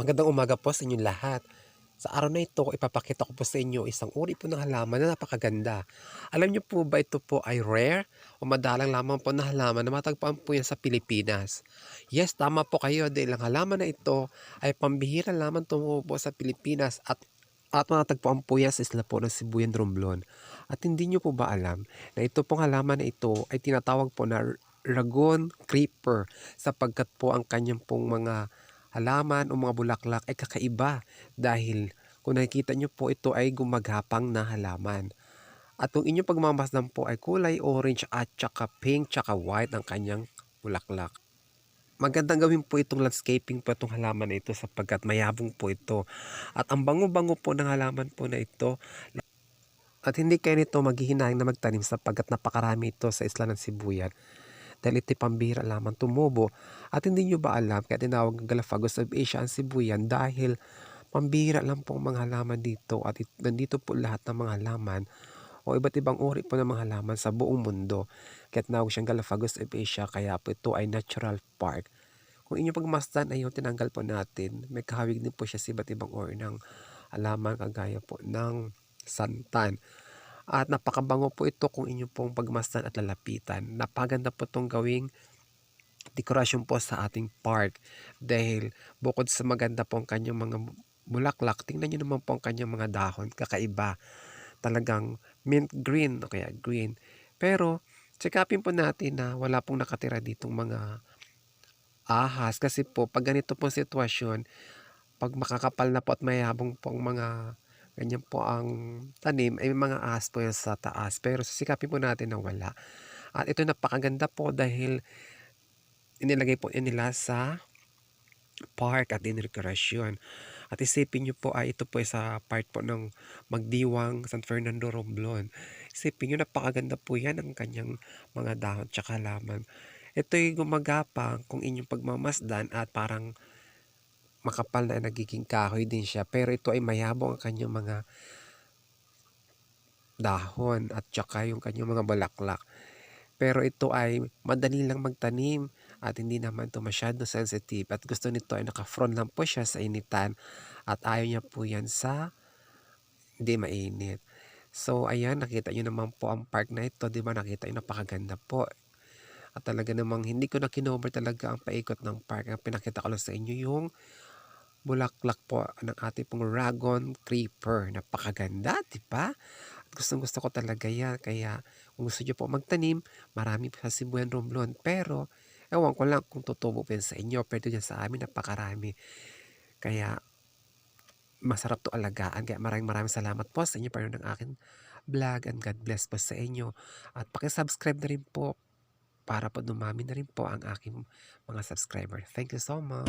Magandang umaga po sa inyong lahat. Sa araw na ito, ipapakita ko po sa inyo isang uri po ng halaman na napakaganda. Alam niyo po ba ito po ay rare o madalang lamang po na halaman na matagpuan po yan sa Pilipinas? Yes, tama po kayo dahil ang halaman na ito ay pambihira lamang tumubo sa Pilipinas at at matatagpuan po yan sa isla po ng Sibuyan Romblon. At hindi niyo po ba alam na ito pong halaman na ito ay tinatawag po na Ragon Creeper sapagkat po ang kanyang pong mga halaman o mga bulaklak ay kakaiba dahil kung nakikita nyo po ito ay gumagapang na halaman. At kung inyong pagmamasdan po ay kulay orange at saka pink saka white ang kanyang bulaklak. Magandang gawin po itong landscaping po itong halaman na ito sapagkat mayabong po ito. At ang bango-bango po ng halaman po na ito at hindi kayo nito maghihinayang na magtanim sapagkat napakarami ito sa isla ng Sibuyan dahil ito'y pambira lamang tumubo. At hindi nyo ba alam kaya tinawag ng Galapagos of Asia ang Sibuyan dahil pambira lang po mga halaman dito at it, nandito po lahat ng mga halaman o iba't ibang uri po ng mga halaman sa buong mundo. Kaya tinawag siyang Galapagos of Asia kaya po ito ay natural park. Kung inyong pagmasdan ay yung tinanggal po natin, may kahawig din po siya sa iba't ibang uri ng halaman kagaya po ng santan. At napakabango po ito kung inyo pong pagmasdan at lalapitan. Napaganda po itong gawing dekorasyon po sa ating park. Dahil bukod sa maganda po ang kanyang mga bulaklak, tingnan nyo naman po ang kanyang mga dahon. Kakaiba. Talagang mint green o kaya green. Pero, checkupin po natin na wala pong nakatira ditong mga ahas. Kasi po, pag ganito po sitwasyon, pag makakapal na po at mayabong po ang mga ganyan po ang tanim, ay may mga yan sa taas. Pero sisikapin po natin na wala. At ito napakaganda po dahil inilagay po nila sa park at inrekurasyon. At isipin nyo po ay ito po ay sa part po ng Magdiwang San Fernando Romblon. Isipin nyo napakaganda po yan ang kanyang mga dahon tsaka halaman. Ito'y gumagapang kung inyong pagmamasdan at parang makapal na nagiging kahoy din siya. Pero ito ay mayabong ang kanyang mga dahon at tsaka yung kanyang mga balaklak. Pero ito ay madali lang magtanim at hindi naman ito masyado sensitive. At gusto nito ay naka-front lang po siya sa initan at ayaw niya po yan sa hindi mainit. So ayan, nakita nyo naman po ang park na ito. Di ba nakita nyo napakaganda po. At talaga namang hindi ko na kinover talaga ang paikot ng park. Ang pinakita ko lang sa inyo yung bulaklak po ng ating pong Dragon Creeper. Napakaganda, di ba? At gustong gusto ko talaga yan. Kaya kung gusto nyo po magtanim, marami pa sa Sibuyan Romblon. Pero, ewan ko lang kung pa yan sa inyo. Pero dyan sa amin, napakarami. Kaya, masarap to alagaan. Kaya maraming maraming salamat po sa inyo para ng akin vlog and God bless po sa inyo. At pakisubscribe na rin po para po dumami na rin po ang aking mga subscriber. Thank you so much.